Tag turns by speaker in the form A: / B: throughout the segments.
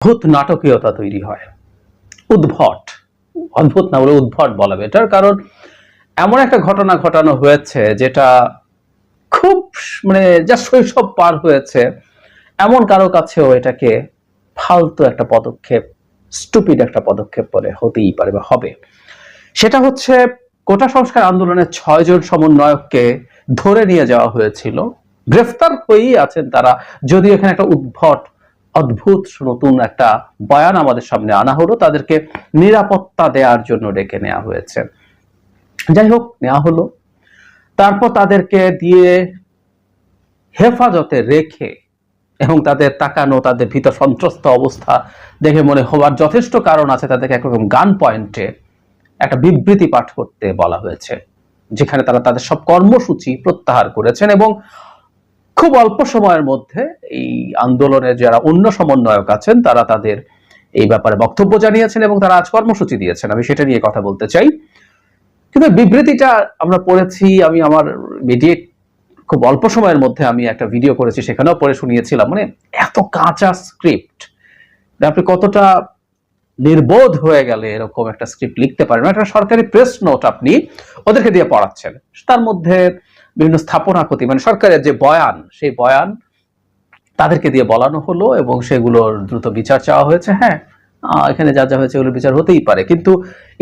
A: অদ্ভুত নাটকীয়তা তৈরি হয়। উদ্ভট। অদ্ভুত না বলে উদ্ভট বলা বেটার কারণ এমন একটা ঘটনা ঘটানো হয়েছে যেটা খুব মানে যা শৈশব পার হয়েছে। এমন কারও কাছেও এটাকে ফালতু একটা পদক্ষেপ স্টুপিড একটা পদক্ষেপ বলে হতেই পারে বা হবে। সেটা হচ্ছে কোটা সংস্কার আন্দোলনের ছয়জন সমন্বয়ককে ধরে নিয়ে যাওয়া হয়েছিল। গ্রেফতার হয়েই আছেন তারা। যদিও এখানে একটা উদ্ভট অদ্ভুত নতুন একটা বয়ান আমাদের সামনে আনা হলো, তাদেরকে নিরাপত্তা দেওয়ার জন্য ডেকে নেওয়া হয়েছে। যাই হোক নেওয়া হলো। তারপর তাদেরকে দিয়ে হেফাজতে রেখে এবং তাদের তাকানো, তাদের ভিতর সন্ত্রস্ত অবস্থা দেখে মনে হওয়ার যথেষ্ট কারণ আছে তাদেরকে একরকম গান পয়েন্টে একটা বিবৃতি পাঠ করতে বলা হয়েছে, যেখানে তারা তাদের সব কর্মসূচি প্রত্যাহার করেছেন এবং খুব অল্প সময়ের মধ্যে এই আন্দোলনের যারা অন্য সমন্বয়ক আছেন, তারা তাদের এই ব্যাপারে বক্তব্য জানিয়েছেন এবং তারা আজ কর্মসূচি দিয়েছেন। আমি সেটা নিয়ে কথা বলতে চাই। কিন্তু বিবৃতিটা আমরা পড়েছি, আমি আমার ইমিডিয়েট খুব অল্প সময়ের মধ্যে আমি একটা ভিডিও করেছি, সেখানেও পড়ে শুনিয়েছিলাম। মানে এত কাঁচা স্ক্রিপ্ট আপনি কতটা নির্বোধ হয়ে গেলে এরকম একটা স্ক্রিপ্ট লিখতে পারেন? একটা সরকারি প্রেস নোট আপনি ওদেরকে দিয়ে পড়াচ্ছেন। তার মধ্যে বিভিন্ন স্থাপনা ক্ষতি মানে সরকারের যে বয়ান, সেই বয়ান তাদেরকে দিয়ে বলানো হলো এবং সেগুলোর দ্রুত বিচার চাওয়া হয়েছে। হ্যাঁ এখানে যা যা হয়েছে বিচার হতেই পারে। কিন্তু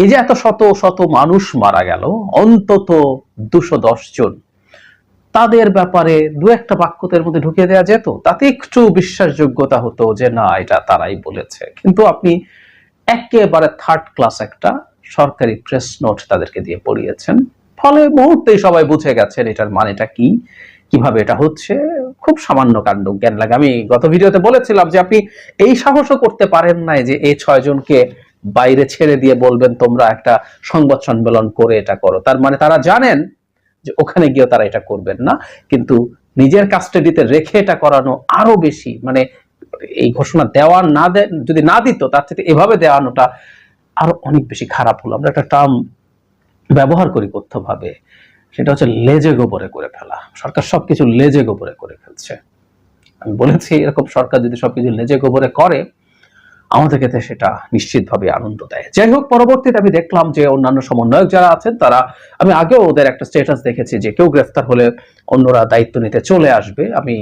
A: এই যে এত শত শত মানুষ মারা গেল, অন্তত দুশো দশ জন, তাদের ব্যাপারে দু একটা বাক্যতের মধ্যে ঢুকিয়ে দেওয়া যেত? তাতে একটু বিশ্বাসযোগ্যতা হতো যে, না, এটা তারাই বলেছে। কিন্তু আপনি একেবারে থার্ড ক্লাস একটা সরকারি প্রেস নোট তাদেরকে দিয়ে পড়িয়েছেন। ফলে মুহূর্তেই সবাই বুঝে গেছেন এটার মানেটা কি, কীভাবে এটা হচ্ছে, খুব সামান্য কাণ্ড, জ্ঞান লাগে। আমি গত ভিডিওতে বলেছিলাম যে আপনি এই সাহসও করতে পারেন নাই যে এই ছয়জনকে বাইরে ছেড়ে দিয়ে বলবেন, তোমরা একটা সংবাদ সম্মেলন করে এটা করো। তার মানে তারা জানেন যে ওখানে গিয়ে তারা এটা করবেন না, কিন্তু নিজের কাস্টাডিতে রেখে এটা করানো আরও বেশি মানে এই ঘোষণা দেওয়া না যদি না দিত, তার থেকে এভাবে দেওয়ানোটা আরও অনেক বেশি খারাপ হলো। আমরা একটা টার্ম ব্যবহার করি কথ্যভাবে সেটা হচ্ছে লেজে গোবরে করে ফেলা। সরকার সবকিছু লেজে গোবরে করে ফেলছে। আমি বলেছি, এরকম সরকার যদি সবকিছু লেজে গোবরে করে, আমাদের ক্ষেত্রে সেটা নিশ্চিতভাবে আনন্দ দেয়। যাই হোক, পরবর্তীতে আমি দেখলাম যে অন্যান্য সমন্বয়ক যারা আছেন, তারা, আমি আগেও ওদের একটা স্টেটাস দেখেছি যে কেউ গ্রেফতার হলে অন্যরা দায়িত্ব নিতে চলে আসবে। আমি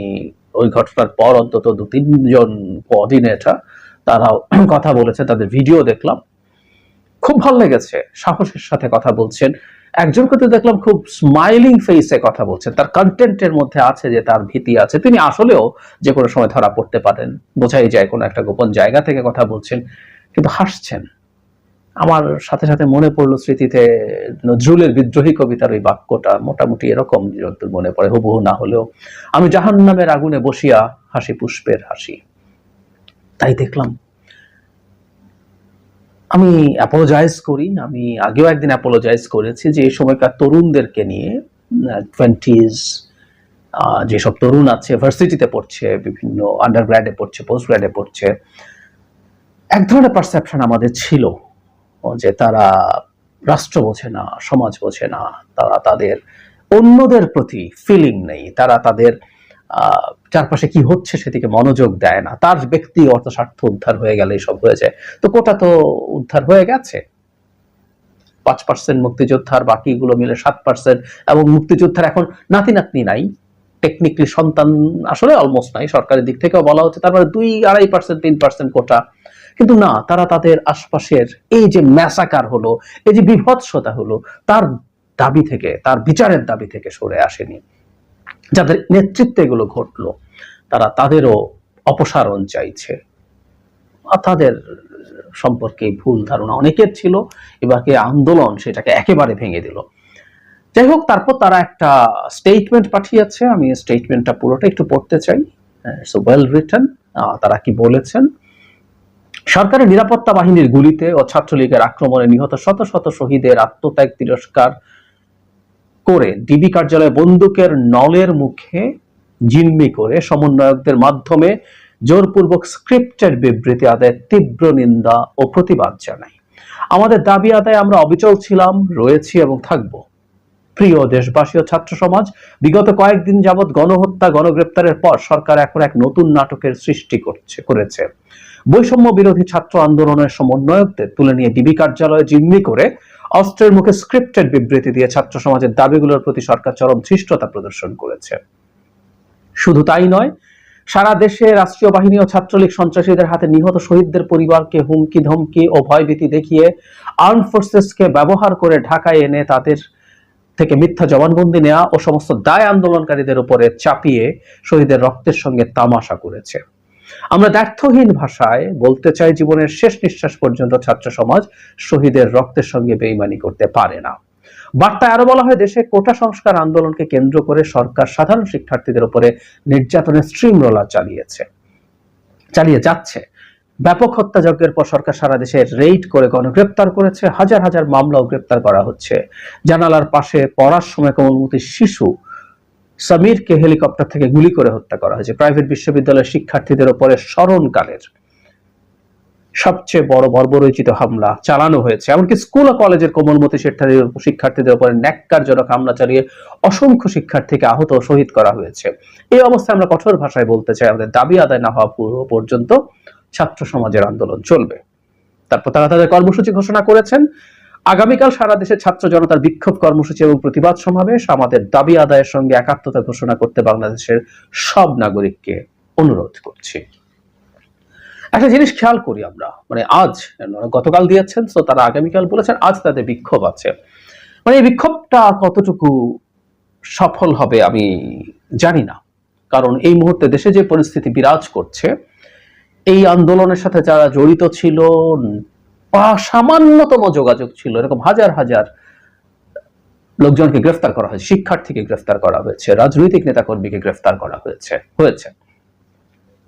A: ওই ঘটনার পর অন্তত দু তিনজন কোঅর্ডিনেটর তারাও কথা বলেছে, তাদের ভিডিও দেখলাম। খুব ভালো লেগেছে। সাহসের সাথে কথা বলছেন। একজনকে তো দেখলাম খুব স্মাইলিং ফেসে কথা বলছেন। তার কন্টেন্টের মধ্যে আছে যে তার ভীতি আছে। তিনি আসলেও যে কোনো সময় ধরা পড়তে পারেন। বোঝাই যায় কোনো একটা গোপন জায়গা থেকে কথা বলছেন। কিন্তু হাসছেন। আমার সাথে সাথে মনে পড়ল স্মৃতিতে নজরুলের বিদ্রোহী কবিতার ওই বাক্যটা। মোটামুটি এরকম যতদূর মনে পড়ে, হুবহু না হলেও। আমি জাহান নামের আগুনে বসিয়া হাসি পুষ্পের হাসি। তাই দেখলাম আমি অ্যাপোলোজাইজ করি, আমি আগেও একদিন অ্যাপোলোজাইজ করেছি যে এই সময়কার তরুণদেরকে নিয়ে টোয়েন্টিজ যেসব তরুণ আছে ভার্সিটিতে পড়ছে, বিভিন্ন আন্ডার গ্র্যাডে পড়ছে পোস্ট গ্র্যাডে পড়ছে, এক ধরনের পারসেপশন আমাদের ছিল যে তারা রাষ্ট্র বোঝে না, সমাজ বোঝে না, তারা তাদের অন্যদের প্রতি ফিলিং নেই, তারা তাদের চারপাশে কি হচ্ছে সেদিকে মনোযোগ দেয় না। তার ব্যক্তি অর্থ স্বার্থ উদ্ধার হয়ে গেলে সব হয়ে যায় তো কোটা তো উদ্ধার হয়ে গেছে। পাঁচ পার্সেন্ট মুক্তিযোদ্ধার, বাকিগুলো মিলে সাত পার্সেন্ট এবং মুক্তিযোদ্ধার এখন নাতি নাতনি নাই। টেকনিক্যালি সন্তান আসলে অলমোস্ট নাই সরকারের দিক থেকেও বলা হচ্ছে তারপরে দুই আড়াই পার্সেন্ট তিন পার্সেন্ট কোটা। কিন্তু না, তারা তাদের আশপাশের এই যে ম্যাসাকার হলো, এই যে বিভৎসতা হলো, তার দাবি থেকে, তার বিচারের দাবি থেকে সরে আসেনি। যাদের নেতৃত্বে এগুলো ঘটলো, তারা তাদেরও অপসারণ চাইছে। তাদের সম্পর্কে ভুল ধারণা অনেকের ছিল এবারকে আন্দোলন সেটাকে একেবারে ভেঙে দিল। যাই হোক, তারপর তারা একটা স্টেটমেন্ট পাঠিয়েছে, আমি স্টেটমেন্টটা পুরোটা একটু পড়তে চাই। ইটস ওয়েল রিটেন তারা কি বলেছেন? সরকারের নিরাপত্তা বাহিনীর গুলিতে ও ছাত্রলীগের আক্রমণে নিহত শত শত শহীদের আত্মত্যাগ তিরস্কার করে ডিবি কার্যালয়ে বন্দুকের নলের মুখে জিম্মি করে সমন্বয়কদের মাধ্যমে জোরপূর্বক স্ক্রিপ্টের বিবৃতি আদায়ের তীব্র নিন্দা ও প্রতিবাদ জানাই আমাদের দাবি আদায় আমরা অবিচল ছিলাম, রয়েছি এবং থাকব। প্রিয় দেশবাসী ও ছাত্র সমাজ, বিগত কয়েকদিন যাবৎ গণহত্যা, গণগ্রেপ্তারের পর সরকার এখন এক নতুন নাটকের সৃষ্টি করছে, করেছে। বৈষম্য বিরোধী ছাত্র আন্দোলনের সমন্বয়কদের তুলে নিয়ে ডিবি কার্যালয়ে জিম্মি করে অস্ত্রের মুখে স্ক্রিপ্টেড বিবৃতি দিয়ে ছাত্র সমাজের দাবিগুলোর প্রতি সরকার চরম ধৃষ্টতা প্রদর্শন করেছে। শুধু তাই নয়, সারা দেশে রাষ্ট্রীয় বাহিনী ও ছাত্রলীগ সন্ত্রাসীদের হাতে নিহত শহীদদের পরিবারকে হুমকি ধমকি ও ভয়ভীতি দেখিয়ে আর্ম ফোর্সেসকে ব্যবহার করে ঢাকায় এনে তাদের থেকে মিথ্যা জবানবন্দি নেওয়া ও সমস্ত দায় আন্দোলনকারীদের উপরে চাপিয়ে শহীদের রক্তের সঙ্গে তামাশা করেছে। আমরা দ্ব্যর্থহীন ভাষায় বলতে চাই জীবনের শেষ নিঃশ্বাস পর্যন্ত ছাত্র সমাজ শহীদের রক্তের সঙ্গে বেইমানি করতে পারে না। বার্তায় আরও বলা হয়, দেশে কোটা সংস্কার আন্দোলনকে কেন্দ্র করে সরকার সাধারণ শিক্ষার্থীদের উপরে নির্যাতনের স্ট্রিম রোলার চালিয়েছে, চালিয়ে যাচ্ছে। ব্যাপক হত্যাযজ্ঞের পর সরকার সারা দেশে রেইড করে গণগ্রেপ্তার করেছে, হাজার হাজার মামলাও গ্রেপ্তার করা হচ্ছে। জানালার পাশে পড়ার সময় কোমলমতি শিশু সামিরকে হেলিকপ্টার থেকে গুলি করে হত্যা করা হয়েছে। প্রাইভেট বিশ্ববিদ্যালয়ের শিক্ষার্থীদের উপরে স্মরণকালের সবচেয়ে বড় বর্বরচিত হামলা চালানো হয়েছে। এমনকি স্কুল ও কলেজের কোমলমতি শিক্ষার্থীদের উপরে ন্যাক্কারজনক হামলা চালিয়ে অসংখ্য শিক্ষার্থীকে আহত ও শহীদ করা হয়েছে। এই অবস্থায় আমরা কঠোর ভাষায় বলতে চাই, আমাদের দাবি আদায় না হওয়া পূর্ব পর্যন্ত ছাত্র সমাজের আন্দোলন চলবে। তারপর তারা তাদের কর্মসূচি ঘোষণা করেছেন। আগামীকাল সারা দেশে ছাত্র জনতার বিক্ষোভ কর্মসূচি এবং প্রতিবাদ সমাবেশ। আমাদের দাবি আদায়ের সঙ্গে একাত্মতা ঘোষণা করতে বাংলাদেশের সব নাগরিককে অনুরোধ করছি। একটা জিনিস খেয়াল করি আমরা মানে আজ গতকাল দিয়েছেন, তো তারা আগামীকাল বলেছেন, আজ তাদের বিক্ষোভ আছে। মানে এই বিক্ষোভটা কতটুকু সফল হবে আমি জানি না। কারণ এই মুহূর্তে দেশে যে পরিস্থিতি বিরাজ করছে, এই আন্দোলনের সাথে যারা জড়িত ছিল সামান্যতম যোগাযোগ ছিল, এরকম হাজার হাজার লোকজনকে গ্রেফতার করা হয়েছে, শিক্ষার্থীকে গ্রেফতার করা হয়েছে, রাজনৈতিক নেতাকর্মীকে গ্রেফতার করা হয়েছে হয়েছে।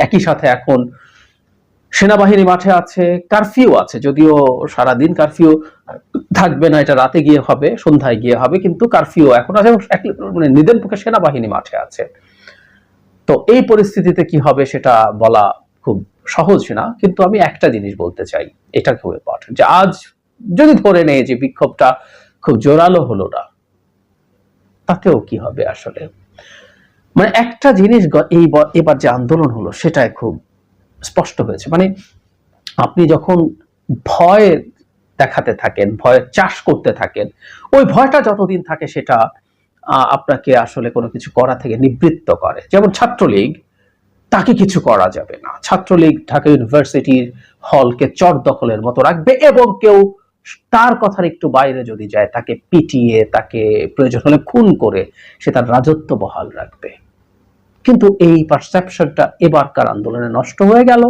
A: একই সাথে এখন সেনাবাহিনী মাঠে আছে, কারফিউ আছে, যদিও সারাদিন কারফিউ থাকবে না, এটা রাতে গিয়ে হবে, সন্ধ্যায় গিয়ে হবে, কিন্তু কারফিউ এখন আছে মানে নিদেন পক্ষে সেনাবাহিনী মাঠে আছে। তো এই পরিস্থিতিতে কি হবে সেটা বলা খুব সহজ না, কিন্তু আমি একটা জিনিস বলতে চাই এটা খুব ইম্পর্টেন্ট যে আজ যদি ধরে নেই যে বিক্ষোভটা খুব জোরালো হলো না, তাতেও কি হবে আসলে? মানে একটা জিনিস এই এবার যে আন্দোলন হলো সেটাই খুব স্পষ্ট হয়েছে। মানে আপনি যখন ভয় দেখাতে থাকেন, ভয় চাষ করতে থাকেন, ওই ভয়টা যতদিন থাকে সেটা আপনাকে আসলে কোনো কিছু করা থেকে নিবৃত্ত করে। যেমন ছাত্রলীগ তাকে কিছু করা যাবে না। ছাত্রলীগ ঢাকা ইউনিভার্সিটির হলকে চর দখলের মতো রাখবে এবং কেউ তার কথার একটু বাইরে যদি যায়, তাকে পিটিয়ে, তাকে প্রয়োজন হলে খুন করে সে তার রাজত্ব বহাল রাখবে। কিন্তু এই পারসেপশনটা এবারকার আন্দোলনে নষ্ট হয়ে গেল।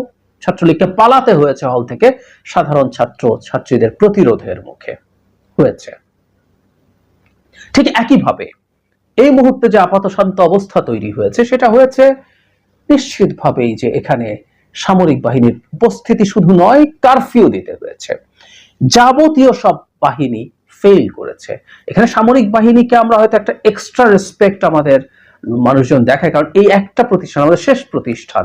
A: ছাত্রলীগকে পালাতে হয়েছে হল থেকে সাধারণ ছাত্র ছাত্রীদের প্রতিরোধের মুখে হয়েছে। ঠিক একইভাবে এই মুহূর্তে যে আপাত শান্ত অবস্থা তৈরি হয়েছে, সেটা হয়েছে নিশ্চিতভাবেই যে এখানে সামরিক বাহিনীর উপস্থিতি শুধু নয় কারফিউ দিতে হয়েছে। যাবতীয় সব বাহিনী ফেল করেছে। এখানে সামরিক বাহিনীকে আমরা হয়তো একটা এক্সট্রা রেসপেক্ট আমাদের মানুষজন দেখায়, কারণ এই একটা প্রতিষ্ঠান আমাদের শেষ প্রতিষ্ঠান।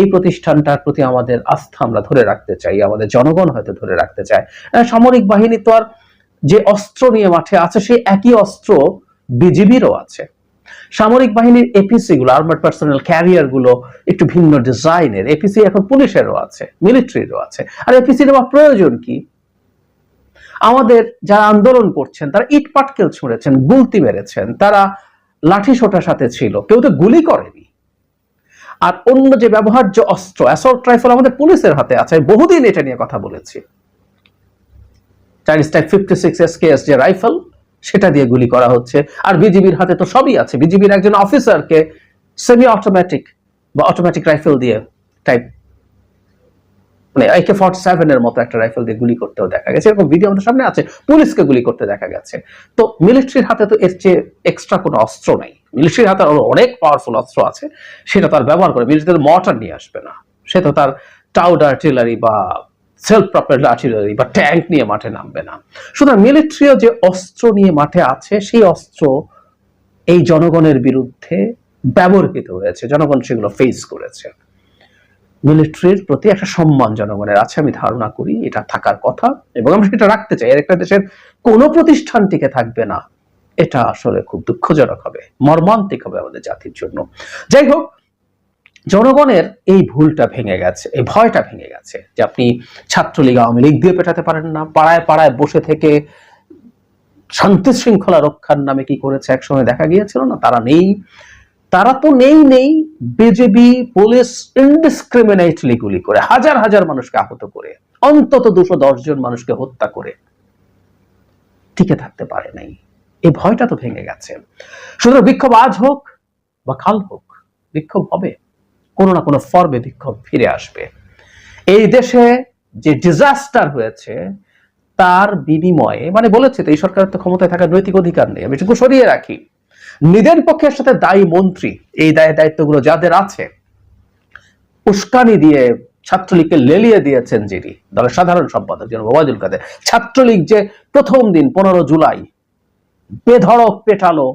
A: এই প্রতিষ্ঠানটার প্রতি আমাদের আস্থা আমরা ধরে রাখতে চাই, আমাদের জনগণ হয়তো ধরে রাখতে চায়। সামরিক বাহিনী তো আর যে অস্ত্র নিয়ে মাঠে আছে, সেই একই অস্ত্র বিজিবিরও আছে। সামরিক বাহিনীর এপিসি গুলো আর্মার্ড পার্সোনাল ক্যারিয়ারগুলো একটু ভিন্ন ডিজাইনের এপিসি এখন পুলিশেরও আছে মিলিটারিরও আছে। আর এপিসি নেওয়া প্রয়োজন কি? আমাদের যারা আন্দোলন করছেন, তারা ইট পাটকেল ছুঁড়েছেন, গুলতি মেরেছেন, তারা লাঠি সোটার সাথে ছিল, কেউ তো গুলি করেনি। আর অন্য যে ব্যবহার্য অস্ত্র অ্যাসল্ট রাইফেল আমাদের পুলিশের হাতে আছে বহুদিন এটা নিয়ে কথা বলেছি। Chinese type fifty six SKS যে রাইফেল সেটা দিয়ে গুলি করা হচ্ছে। আর বিজিবির হাতে তো সবই আছে। বিজিবির একজন অফিসারকে সেমি অটোমেটিক বা অটোমেটিক রাইফেল দিয়ে টাইপ মানে একে ফর্টি সেভেনের মতো একটা রাইফেল দিয়ে গুলি করতেও দেখা গেছে। এরকম ভিডিও আমাদের সামনে আছে। পুলিশকে গুলি করতে দেখা গেছে। তো মিলিটারির হাতে তো এর চেয়ে এক্সট্রা কোনো অস্ত্র নাই। মিলিটারির হাতে অনেক পাওয়ারফুল অস্ত্র আছে। সেটা তার ব্যবহার করে। মিলিটারি মর্টার নিয়ে আসবে না। সে তো তার টাউড আর্টিলারি বা সেলফ প্রপার্ড আর্টিলারি বা ট্যাঙ্ক নিয়ে মাঠে নামবে না। সুতরাং মিলিটারিও যে অস্ত্র নিয়ে মাঠে আছে, সেই অস্ত্র এই জনগণের বিরুদ্ধে ব্যবহৃত হয়েছে। জনগণ সেগুলো ফেস করেছে। মিলিটারির প্রতি একটা সম্মান জনগণের আছে, আমি ধারণা করি, এটা থাকার কথা। এবং আমরা সেটা রাখতে চাই। একটা দেশের কোনো প্রতিষ্ঠান টিকে থাকবে না। এটা আসলে খুব দুঃখজনক হবে, মর্মান্তিক হবে আমাদের জাতির জন্য। যাই হোক জনগণের এই ভুলটা ভেঙে গেছে, এই ভয়টা ভেঙে গেছে যে আপনি ছাত্রলীগ, আওয়ামী লীগ দিয়ে পেটাতে পারেন না, পাড়ায় পাড়ায় বসে থেকে শান্তি শৃঙ্খলা রক্ষার নামে কি করেছে? একসময় দেখা গিয়েছিল না, তারা নেই। তারা তো নেই নেই। বিজেপি পুলিশ ইনডিসক্রিমিনেটলি গুলি করে, হাজার হাজার মানুষকে আহত করে, অন্তত দুশো দশ জন মানুষকে হত্যা করে, টিকে থাকতে পারে নাই। এই ভয়টা তো ভেঙে গেছে। সুতরাং বিক্ষোভ আজ হোক বা কাল হোক, বিক্ষোভ হবে। কোনো না কোনো ফর্মে বিক্ষোভ ফিরে আসবে। এই দেশে যে ডিজাস্টার হয়েছে, তার বিনিময়ে মানে বলেছে তো, এই সরকারের তো ক্ষমতায় থাকার নৈতিক অধিকার নেই, আমি এটুকু সরিয়ে রাখি। নিদেন পক্ষের সাথে দায়ী মন্ত্রী, এই দায় দায়িত্বগুলো যাদের আছে, উস্কানি দিয়ে ছাত্রলীগকে লেলিয়ে দিয়েছেন যিনি, দলের সাধারণ সম্পাদক যেন ওবায়দুল কাদের। ছাত্রলীগ যে প্রথম দিন, পনেরো জুলাই, বেধড়ক পেটালো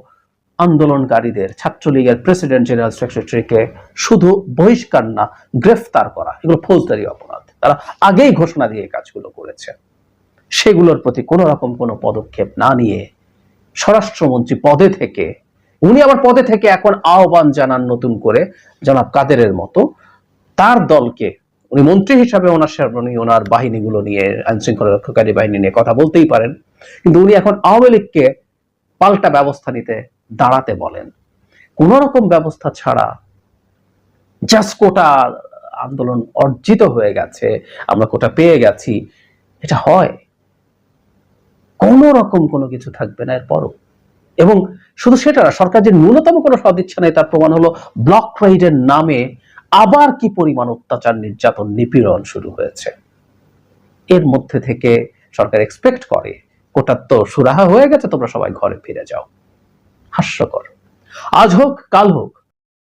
A: আন্দোলনকারীদের, ছাত্রলীগের প্রেসিডেন্ট জেনারেল সেক্রেটারিকে শুধু বহিষ্কার না, গ্রেফতার করা, এগুলো ফৌজদারি অপরাধ। তারা আগেই ঘোষণা দিয়ে কাজগুলো করেছে। সেগুলোর প্রতি কোনো রকম কোনো পদক্ষেপ না নিয়ে স্বরাষ্ট্রমন্ত্রী পদে থেকে, উনি আবার পদে থেকে এখন আহ্বান জানান নতুন করে জনাব কাদেরের মতো, তার দলকে, উনি মন্ত্রী হিসাবে ওনার উনি ওনার বাহিনীগুলো নিয়ে আইন শৃঙ্খলা রক্ষাকারী বাহিনী নিয়ে কথা বলতেই পারেন। কিন্তু উনি এখন আওয়ামী লীগকে পাল্টা ব্যবস্থা নিতে দাঁড়াতে বলেন। কোন রকম ব্যবস্থা ছাড়া জাস্ট কোটা আন্দোলন অর্জিত হয়ে গেছে, আমরা কোটা পেয়ে গেছি, এটা হয়। কোন রকম কোনো কিছু থাকবে না এরপরও। এবং শুধু সেটা না, সরকার যে ন্যূনতম কোনো সদিচ্ছা নেই, তার প্রমাণ হলো ব্লক রাইডের নামে আবার কি পরিমাণ অত্যাচার, নির্যাতন, নিপীড়ন শুরু হয়েছে। এর মধ্যে থেকে সরকার এক্সপেক্ট করে, কোটার তো সুরাহা হয়ে গেছে, তোমরা সবাই ঘরে ফিরে যাও। হাস্যকর। আজ হোক কাল হোক